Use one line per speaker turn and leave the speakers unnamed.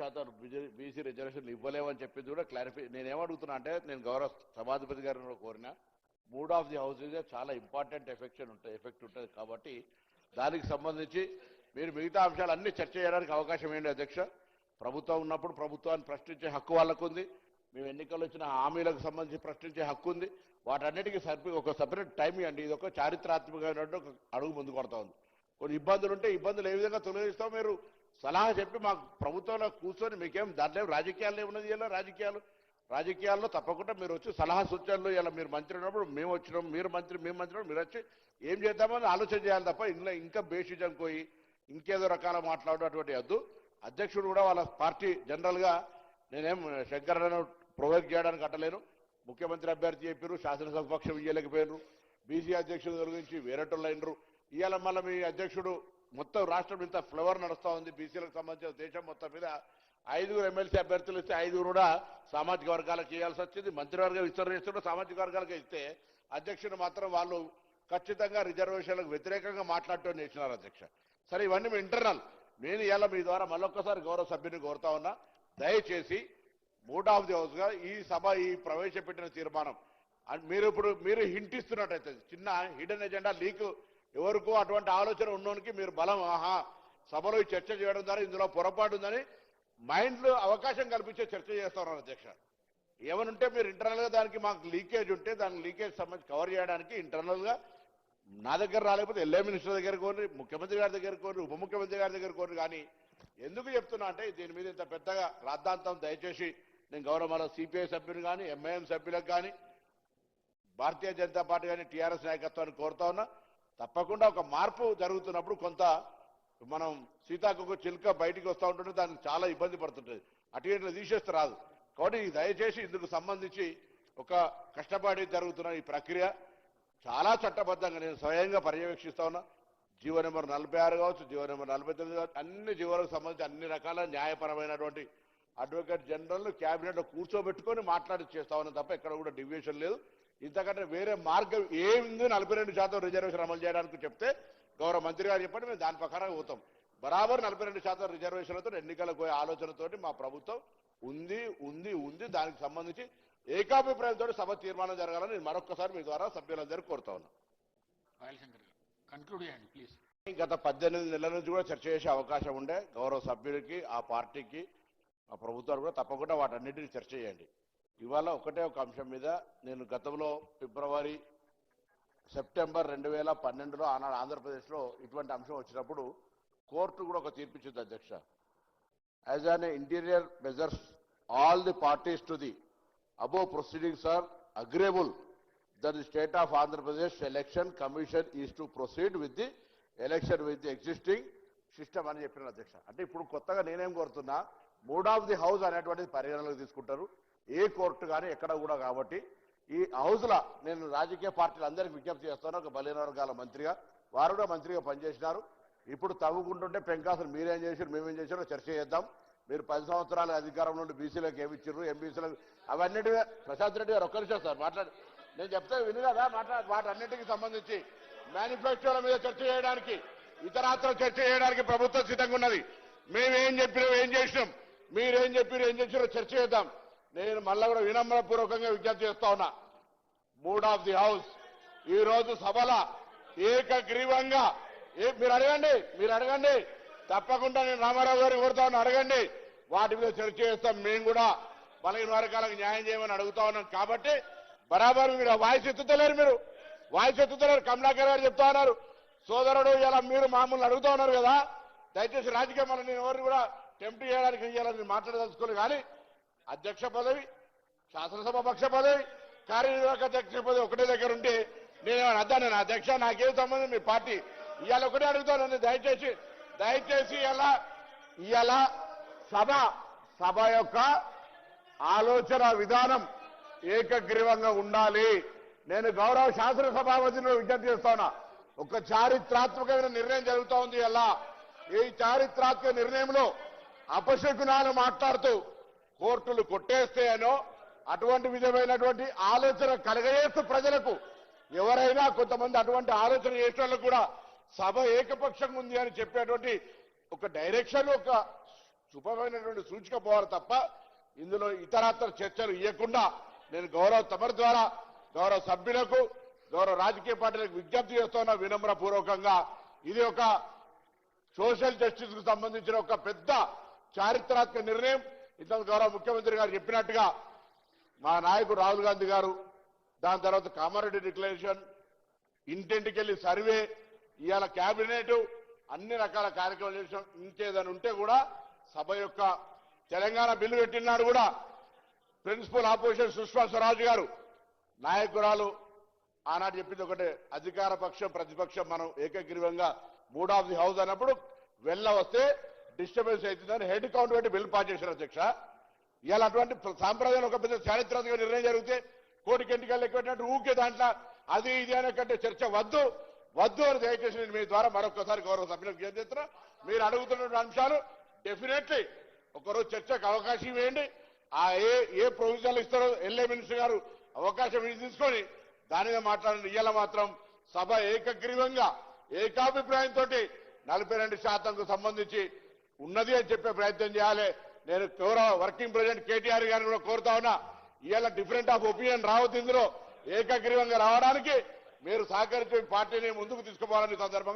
Clarification ఇవ్వలేమని చెప్పింది కూడా clarify నేనేమడుగుతున్నా అంటే నేను గౌరవ సభాధిపతి గారిని కూడా కోరిన మూడ్ ఆఫ్ ది హౌస్ చాలా ఇంపార్టెంట్ ఎఫెక్షన్ ఉంటుంది ఎఫెక్ట్ ఉంటుంది కాబట్టి దానికి సంబంధించి మీరు మిగతా అంశాలన్నీ చర్చ చేయడానికి అవకాశం ఏంటి అధ్యక్ష. ప్రభుత్వం ఉన్నప్పుడు ప్రభుత్వాన్ని ప్రశ్నించే హక్కు వాళ్ళకు ఉంది మేము ఎన్నికల్లో ఇచ్చిన హామీలకు సంబంధించి ప్రశ్నించే హక్కు ఉంది. వాటన్నిటికీ సరిపి ఒక సపరేట్ టైం ఇవ్వండి. ఇది ఒక చారిత్రాత్మకమైనటువంటి ఒక అడుగు ముందు కొడతా ఉంది. కొన్ని ఇబ్బందులు ఉంటే ఇబ్బందులు ఏ విధంగా తొలగిస్తాం మీరు? సలహా చెప్పి మాకు ప్రభుత్వంలో కూర్చొని మీకేం దాంట్లో రాజకీయాలు ఏమున్నది ఇలా రాజకీయాలు? రాజకీయాల్లో తప్పకుండా మీరు వచ్చి సలహా సూచనలు ఇలా మీరు మంత్రి ఉన్నప్పుడు మేము వచ్చినాం మీరు మంత్రి మేము మంత్రి మీరు వచ్చి ఏం చేద్దామని ఆలోచన చేయాలి తప్ప ఇంట్లో ఇంకా బేషిజం పోయి ఇంకేదో రకాల మాట్లాడడం అటువంటి వద్దు. అధ్యక్షుడు కూడా వాళ్ళ పార్టీ జనరల్గా నేనేం శంకరను ప్రొవైడ్ చేయడానికి అట్టలేను. ముఖ్యమంత్రి అభ్యర్థి చెప్పారు శాసనసభ పక్షం ఇయ్యలేకపోయినారు బీసీ అధ్యక్షుడు గురించి వేరేటోళ్ళు అయినరు. ఇవాళ మళ్ళీ మీ అధ్యక్షుడు మొత్తం రాష్ట్రం ఇంత ఫ్లవర్ నడుస్తూ ఉంది. బీసీలకు సంబంధించిన దేశం మొత్తం మీద ఐదుగురు ఎమ్మెల్సీ అభ్యర్థులు ఇస్తే ఐదుగురు కూడా సామాజిక వర్గాలకు ఇవ్వాల్సి వచ్చింది. మంత్రివర్గం విస్తరణ సామాజిక వర్గాలకు ఇస్తే అధ్యక్షుడు మాత్రం వాళ్ళు ఖచ్చితంగా రిజర్వేషన్లకు వ్యతిరేకంగా మాట్లాడటం చేసినారు అధ్యక్ష. సరే ఇవన్నీ మీ ఇంటర్నల్. నేను ఇలా మీ ద్వారా మళ్ళొక్కసారి గౌరవ సభ్యుని కోరుతా ఉన్నా. దయచేసి మూడ్ ఆఫ్ ది హౌస్గా ఈ సభ ఈ ప్రవేశపెట్టిన తీర్మానం. అండ్ మీరు ఇప్పుడు మీరు హింటిస్తున్నట్టయితే చిన్న హిడెన్ ఎజెండా లీక్ ఎవరికో అటువంటి ఆలోచన ఉన్నోనికి మీరు బలం ఆహా సభలో చర్చ చేయడం ద్వారా ఇందులో పొరపాటు ఉందని మైండ్లో అవకాశం కల్పించే చర్చ చేస్తున్నారు అధ్యక్ష. ఏమనుంటే మీరు ఇంటర్నల్గా దానికి మాకు లీకేజ్ ఉంటే దాని లీకేజ్ సంబంధించి కవర్ చేయడానికి ఇంటర్నల్గా నా దగ్గర రాలేకపోతే ఎల్ఏ మినిస్టర్ దగ్గర కోరి ముఖ్యమంత్రి గారి దగ్గర కోరి ఉప ముఖ్యమంత్రి గారి దగ్గర కోరి కానీ ఎందుకు చెప్తున్నా అంటే దీని మీద ఇంత పెద్దగా రాద్ధాంతం దయచేసి నేను గౌరవ సిపిఐ సభ్యులు కానీ ఎంఐఎం సభ్యులకు కానీ భారతీయ జనతా పార్టీ కానీ టీఆర్ఎస్ నాయకత్వాన్ని కోరుతా ఉన్నా. తప్పకుండా ఒక మార్పు జరుగుతున్నప్పుడు కొంత మనం సీతాకు చిలుక బయటికి వస్తూ ఉంటుంటే దానికి చాలా ఇబ్బంది పడుతుంటుంది. అటు ఇట్లా తీసేస్తే రాదు. కాబట్టి దయచేసి ఇందుకు సంబంధించి ఒక కష్టపడి జరుగుతున్న ఈ ప్రక్రియ చాలా చట్టబద్ధంగా నేను స్వయంగా పర్యవేక్షిస్తా ఉన్నా. జీవో నెంబర్ నలభై ఆరు కావచ్చు జీవో నెంబర్ నలభై తొమ్మిది కావచ్చు అన్ని జీవోలకు సంబంధించి అన్ని రకాల న్యాయపరమైనటువంటి అడ్వకేట్ జనరల్ క్యాబినెట్లో కూర్చోబెట్టుకొని మాట్లాడి చేస్తా ఉన్నాం తప్ప ఎక్కడ కూడా డివియేషన్ లేదు. ఇంతకంటే వేరే మార్గం ఏముంది? నలభై రెండు శాతం రిజర్వేషన్ అమలు చేయడానికి చెప్తే గౌరవ మంత్రి గారు చెప్పండి మేము దాని ప్రకారం పోతాం. బరాబర్ నలభై రెండు శాతం రిజర్వేషన్లతో ఎన్నికలకు పోయే ఆలోచనతోటి మా ప్రభుత్వం ఉంది ఉంది ఉంది. దానికి సంబంధించి ఏకాభిప్రాయంతో సభ తీర్మానం జరగాలని నేను మరొక్కసారి మీ ద్వారా సభ్యులందరూ కోరుతా ఉన్నాను గత పద్దెనిమిది నెలల నుంచి కూడా చర్చ చేసే అవకాశం ఉండే గౌరవ సభ్యులకి ఆ పార్టీకి ఆ ప్రభుత్వాలు కూడా తప్పకుండా వాటన్నిటిని చర్చ చేయండి. ఇవాళ ఒకటే ఒక అంశం మీద నేను గతంలో ఫిబ్రవరి సెప్టెంబర్ రెండు వేల పన్నెండులో ఆనాడు ఆంధ్రప్రదేశ్లో ఇటువంటి అంశం వచ్చినప్పుడు కోర్టు కూడా ఒక తీర్పిచ్చింది అధ్యక్ష. As an interior measures all the parties to the above proceedings are అగ్రేబుల్ that the state of Andhra Pradesh election commission is to proceed with the election with the existing system అని చెప్పిన అధ్యక్ష. అంటే ఇప్పుడు కొత్తగా నేనేం కోరుతున్నా మూడ్ ఆఫ్ ది హౌస్ అనేటువంటిది పరిగణలోకి తీసుకుంటారు. ఏ కోర్టు కానీ ఎక్కడ కూడా కాబట్టి ఈ హౌజ్లా నేను రాజకీయ పార్టీలు అందరికీ విజ్ఞప్తి చేస్తాను. ఒక బలీన వర్గాల మంత్రిగా వారు కూడా మంత్రిగా పనిచేసినారు. ఇప్పుడు తవ్వుకుంటుంటే పెంకాసులు మీరేం చేశారు మేమేం చేశారో చర్చ చేద్దాం. మీరు పది సంవత్సరాల అధికారం నుండి బీసీలకు ఏమి ఇచ్చారు ఎంబీసీలకు అవన్నిటి ప్రశాంత్ రెడ్డి గారు ఒక్క సార్ మాట్లాడి. నేను చెప్తే విను కదా మాట్లాడు. వాటన్నిటికి సంబంధించి మేనిఫెస్టోల మీద చర్చ చేయడానికి ఇతరాత్ర చర్చ చేయడానికి ప్రభుత్వం సిద్ధంగా ఉన్నది మేమేం చెప్పినాం ఏం చేసినాం మీరేం చెప్పారు ఏం చేసినారో చర్చ చేద్దాం. నేను మళ్ళా కూడా వినమ్రపూర్వకంగా విజ్ఞప్తి చేస్తా ఉన్నా. Mood of the house. ఈ రోజు సభల ఏకగ్రీవంగా మీరు అడగండి మీరు అడగండి. తప్పకుండా నేను రామారావు గారు కోరుతా ఉన్నా అడగండి. వాటి మీద చర్చ చేస్తాం. మేము కూడా బలహీన వర్గాలకు న్యాయం చేయమని అడుగుతా ఉన్నాం కాబట్టి బరాబర్ మీరు వాయిస్ ఎత్తుతలేరు మీరు. వాయిస్ ఎత్తుతలేరు. కమలాకర్ గారు చెప్తా ఉన్నారు. సోదరుడు ఇలా మీరు మామూలు అడుగుతా ఉన్నారు కదా. దయచేసి రాజకీయం వల్ల నేను ఎవరిని కూడా టెంప్ట్ చేయడానికి ఇవ్వాలని నేను మాట్లాడదలుచుకోలేదు కానీ అధ్యక్ష పదవి శాసనసభ పక్ష పదవి కార్యనిర్వాహక అధ్యక్ష పదవి ఒకటే దగ్గర ఉంటే నేను అద్దాను? నేను అధ్యక్ష నాకేం సంబంధం? మీ పార్టీ. ఇవాళ ఒకటే అడుగుతాను దయచేసి దయచేసి ఇలా ఇవాళ సభ సభ యొక్క ఆలోచన విధానం ఏకగ్రీవంగా ఉండాలి. నేను గౌరవ శాసనసభాపతిని విజ్ఞప్తి చేస్తాను ఒక చారిత్రాత్మకమైన నిర్ణయం జరుగుతూ ఉంది ఈ చారిత్రాత్మక నిర్ణయంలో అపశకునాలు మాట్లాడుతూ కోర్టులు కొట్టేస్తాయనో అటువంటి విధమైనటువంటి ఆలోచన కలగజేస్తూ ప్రజలకు ఎవరైనా కొంతమంది అటువంటి ఆలోచన చేసిన వాళ్ళు కూడా సభ ఏకపక్షంగా ఉంది అని చెప్పేటువంటి ఒక డైరెక్షన్ ఒక శుభమైనటువంటి సూచిక పోవాలి తప్ప ఇందులో ఇతరత్ర చర్చలు ఇవ్వకుండా నేను గౌరవ తమరి ద్వారా గౌరవ సభ్యులకు గౌరవ రాజకీయ పార్టీలకు విజ్ఞప్తి చేస్తున్న వినమ్ర పూర్వకంగా ఇది ఒక సోషల్ జస్టిస్కు సంబంధించిన ఒక పెద్ద చారిత్రాత్మక నిర్ణయం. ఇంతకు గౌరవ ముఖ్యమంత్రి గారు చెప్పినట్టుగా మా నాయకుడు రాహుల్ గాంధీ గారు దాని తర్వాత కామారెడ్డి డిక్లరేషన్ ఇంటింటికి వెళ్ళి సర్వే ఇవాళ కేబినెట్ అన్ని రకాల కార్యక్రమాలు చేసాం ఉంటే కూడా సభ యొక్క తెలంగాణ బిల్లు పెట్టినాడు కూడా ప్రిన్సిపల్ ఆపోజిషన్ సుష్మా స్వరాజ్ గారు. నాయకురాలు ఆనాడు చెప్పింది ఒకటే అధికార పక్షం ప్రతిపక్షం మనం ఏకగ్రీవంగా మూడ్ ఆఫ్ ది హౌస్ అన్నప్పుడు వెళ్ళ వస్తే డిస్టర్బెన్స్ అవుతుందని హెడ్ కౌంట్ పెట్టి బిల్ పాస్ చేశారు అధ్యక్ష. ఇవాళ అటువంటి సాంప్రదాయం ఒక పెద్ద చారిత్రాత్మక నిర్ణయం జరిగితే కోటికి ఎన్నికలు ఎక్కువ ఊకే దాంట్లో అది ఇది అనే కంటే చర్చ వద్దు. వద్దు అని దయచేసి నేను మీ ద్వారా మరొకసారి గౌరవ సభ్యులకు చేస్తున్నా మీరు అడుగుతున్న అంశాలు డెఫినెట్లీ ఒకరోజు చర్చకు అవకాశం ఇవ్వండి. ఆ ఏ ఏ ప్రొవిజన్లు ఇస్తారో ఎల్ఏ మినిస్టర్ గారు అవకాశం తీసుకొని దాని మీద మాట్లాడండి. ఇవాళ మాత్రం సభ ఏకగ్రీవంగా ఏకాభిప్రాయంతో నలభై రెండు శాతంకు సంబంధించి ఉన్నది అని చెప్పే ప్రయత్నం చేయాలి. నేను గౌరవ వర్కింగ్ ప్రెసిడెంట్ కేటీఆర్ గారిని కూడా కోరుతా ఉన్నా. ఇవాళ డిఫరెంట్ ఆఫ్ ఒపీనియన్ రావద్దు ఇందులో. ఏకగ్రీవంగా రావడానికి మీరు సహకరించి పార్టీని ముందుకు తీసుకుపోవాలని సందర్భంగా